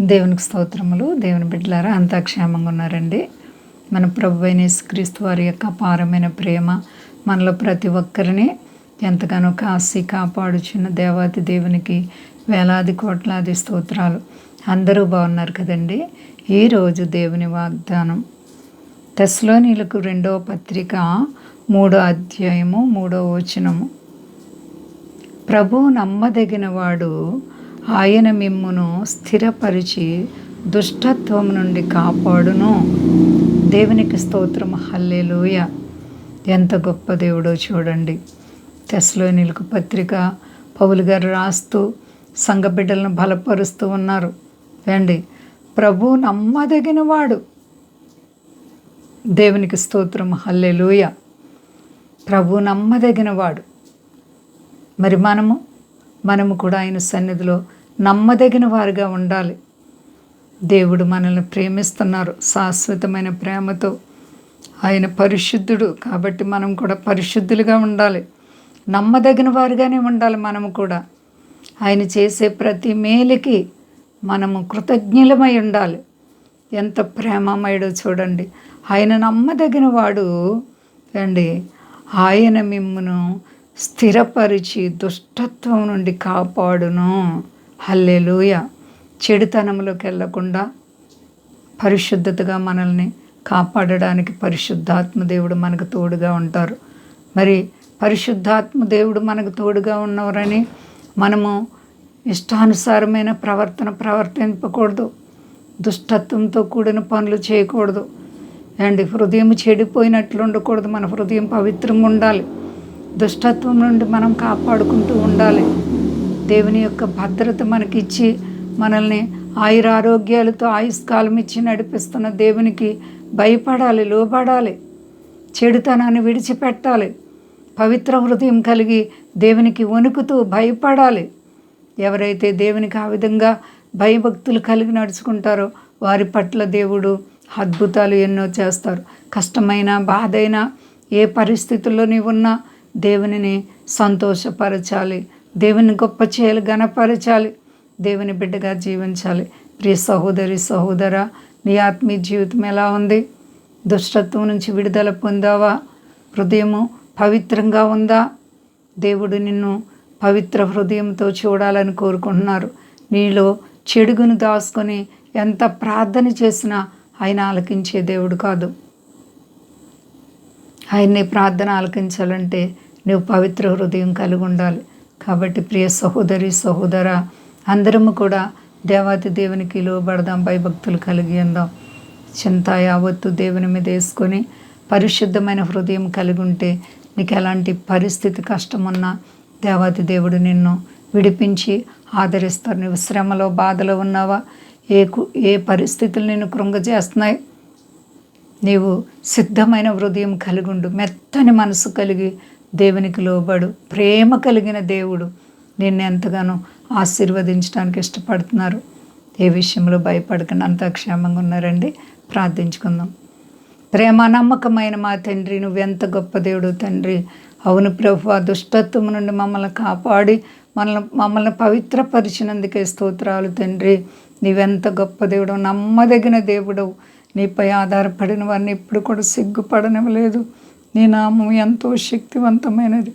దేవునికి స్తోత్రములు. దేవుని బిడ్డలారా అంతా క్షేమంగా ఉన్నారండి. మన ప్రభు అయిన క్రీస్తు వారి యొక్క అపారమైన ప్రేమ మనలో ప్రతి ఒక్కరిని ఎంతగానో కాసి కాపాడుచున్న దేవాతి దేవునికి వేలాది కోట్లాది స్తోత్రాలు. అందరూ బాగున్నారు కదండి. ఈరోజు దేవుని వాగ్దానం. తెస్లోనీలకు రెండవ పత్రిక మూడో అధ్యాయము మూడో వచనము. ప్రభు నమ్మదగిన వాడు ఆయన మిమ్మును స్థిరపరిచి దుష్టత్వం నుండి కాపాడును. దేవునికి స్తోత్రం. హల్లేలోయ. ఎంత గొప్ప దేవుడో చూడండి. తెస్లోనిలకు పత్రిక పౌలు గారు రాస్తూ సంఘ బిడ్డలను బలపరుస్తూ ఉన్నారు. రండి. ప్రభు నమ్మదగిన వాడు దేవునికి స్తోత్రం. హల్లెలూయ. ప్రభు నమ్మదగిన వాడు మరి మనము మనము కూడా ఆయన సన్నిధిలో నమ్మదగిన వారుగా ఉండాలి. దేవుడు మనల్ని ప్రేమిస్తున్నారు. శాశ్వతమైన ప్రేమతో ఆయన పరిశుద్ధుడు కాబట్టి మనం కూడా పరిశుద్ధులుగా ఉండాలి. నమ్మదగిన వారుగానే ఉండాలి మనము కూడా. ఆయన చేసే ప్రతి మేలుకి మనము కృతజ్ఞులమై ఉండాలి. ఎంత ప్రేమమయుడో చూడండి. ఆయన నమ్మదగిన వాడు అండి. ఆయన మిమ్మను స్థిరపరిచి దుష్టత్వం నుండి కాపాడును. హల్లెలూయ. చెడుతనంలోకి వెళ్ళకుండా పరిశుద్ధతగా మనల్ని కాపాడడానికి పరిశుద్ధాత్మ దేవుడు మనకు తోడుగా ఉంటారు. మరి పరిశుద్ధాత్మ దేవుడు మనకు తోడుగా ఉన్నవరని మనము ఇష్టానుసారమైన ప్రవర్తన ప్రవర్తింపకూడదు. దుష్టత్వంతో కూడిన పనులు చేయకూడదు. అండ్ హృదయం చెడిపోయినట్లు ఉండకూడదు. మన హృదయం పవిత్రంగా ఉండాలి. దుష్టత్వం నుండి మనం కాపాడుకుంటూ ఉండాలి. దేవుని యొక్క భద్రత మనకిచ్చి మనల్ని ఆయురారోగ్యాలతో ఆయుష్కాలం ఇచ్చి నడిపిస్తున్న దేవునికి భయపడాలి లోబడాలి. చెడుతనాన్ని విడిచిపెట్టాలి. పవిత్ర హృదయం కలిగి దేవునికి వణుకుతూ భయపడాలి. ఎవరైతే దేవునికి ఆ విధంగా భయభక్తులు కలిగి నడుచుకుంటారో వారి పట్ల దేవుడు అద్భుతాలు ఎన్నో చేస్తారు. కష్టమైన బాధైన ఏ పరిస్థితుల్లో నీవున్నా దేవునిని సంతోషపరచాలి. దేవుని గొప్ప చేయాలి గణపరచాలి దేవుని బిడ్డగా జీవించాలి. ప్రియ సహోదరి సహోదర నీ ఆత్మీయ జీవితం ఎలా ఉంది? దుష్టత్వం నుంచి విడుదల పొందావా? హృదయము పవిత్రంగా ఉందా? దేవుడు నిన్ను పవిత్ర హృదయంతో చూడాలని కోరుకుంటున్నారు. నీలో చెడుగును దాచుకొని ఎంత ప్రార్థన చేసినా ఆయన ఆలకించే దేవుడు కాదు. ఆయన్ని ప్రార్థన ఆలకించాలంటే నువ్వు పవిత్ర హృదయం కలిగి ఉండాలి. కాబట్టి ప్రియ సహోదరి సహోదర అందరము కూడా దేవాతి దేవునికి లోబడదాం భయభక్తులు కలిగి ఉందాం. చింత యావత్తు దేవుని మీద వేసుకొని పరిశుద్ధమైన హృదయం కలిగి ఉంటే నీకు ఎలాంటి పరిస్థితి కష్టమున్నా దేవాతి దేవుడు నిన్ను విడిపించి ఆదరిస్తారు. నువ్వు శ్రమలో బాధలో ఉన్నావా? ఏ కు ఏ పరిస్థితులు నిన్ను కృంగజేస్తున్నాయి? నీవు సిద్ధమైన హృదయం కలిగుండు. మెత్తని మనసు కలిగి దేవునికి లోబడు. ప్రేమ కలిగిన దేవుడు నిన్ను ఎంతగానో ఆశీర్వదించడానికి ఇష్టపడుతున్నారు. ఏ విషయంలో భయపడకండి అంతా క్షేమంగా ఉన్నారండి. ప్రార్థించుకుందాం. ప్రేమ నమ్మకమైన మా తండ్రి నువ్వెంత గొప్ప దేవుడు తండ్రి. అవును ప్రభు ఆ దుష్టత్వం నుండి మమ్మల్ని కాపాడి మనల్ని మమ్మల్ని పవిత్రపరిచినందుకే స్తోత్రాలు తండ్రి. నీవెంత గొప్ప దేవుడు నమ్మదగిన దేవుడు నీపై ఆధారపడిన వారిని ఎప్పుడు కూడా సిగ్గుపడనివ్వలేదు. నీ నామం ఎంతో శక్తివంతమైనది.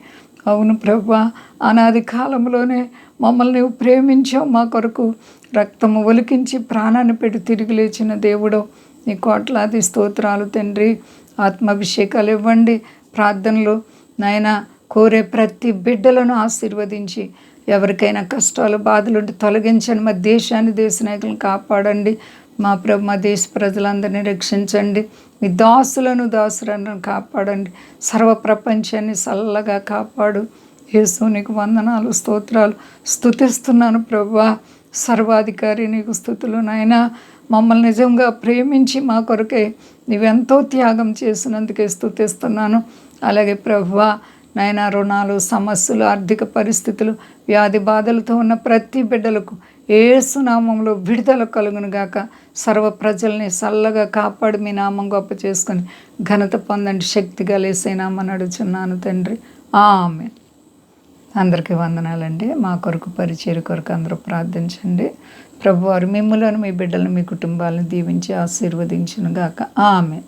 అవును ప్రభా అనాది కాలంలోనే మమ్మల్ని నువ్వు ప్రేమించావు. మా కొరకు రక్తము ఒలికించి ప్రాణాన్ని పెట్టి తిరిగి లేచిన దేవుడు నీ కోట్లాది స్తోత్రాలు తండ్రి. ఆత్మాభిషేకాలు ఇవ్వండి. ప్రార్థనలు నాయన కోరే ప్రతి బిడ్డలను ఆశీర్వదించి ఎవరికైనా కష్టాలు బాధలుంటే తొలగించండి. మా దేశాన్ని దేశ నాయకులను కాపాడండి. మా ప్రభు మా దేశ ప్రజలందరినీ రక్షించండి. మీ దాసులను దాసులను కాపాడండి. సర్వ ప్రపంచాన్ని చల్లగా కాపాడు. యేసు నీకు వందనాలు స్తోత్రాలు స్థుతిస్తున్నాను ప్రభా. సర్వాధికారి నీకు స్థుతులు నాయన. మమ్మల్ని నిజంగా ప్రేమించి మా కొరకే నీవెంతో త్యాగం చేసినందుకే స్థుతిస్తున్నాను అలాగే ప్రభువా నాయన రుణాలు సమస్యలు ఆర్థిక పరిస్థితులు వ్యాధి బాధలతో ఉన్న ప్రతి బిడ్డలకు ఏసునామంలో విడుదల కలుగును గాక. సర్వ ప్రజల్ని చల్లగా కాపాడు మీ నామం గొప్ప చేసుకొని ఘనత పొందండి. శక్తిగా లేసేనామని అడుగుచున్నాను తండ్రి. ఆమె అందరికీ వందనాలండి. మా కొరకు పరిచయ కొరకు అందరూ ప్రార్థించండి. ప్రభువారు మిమ్మలను మీ బిడ్డలను మీ కుటుంబాలను దీవించి ఆశీర్వదించును గాక. ఆమె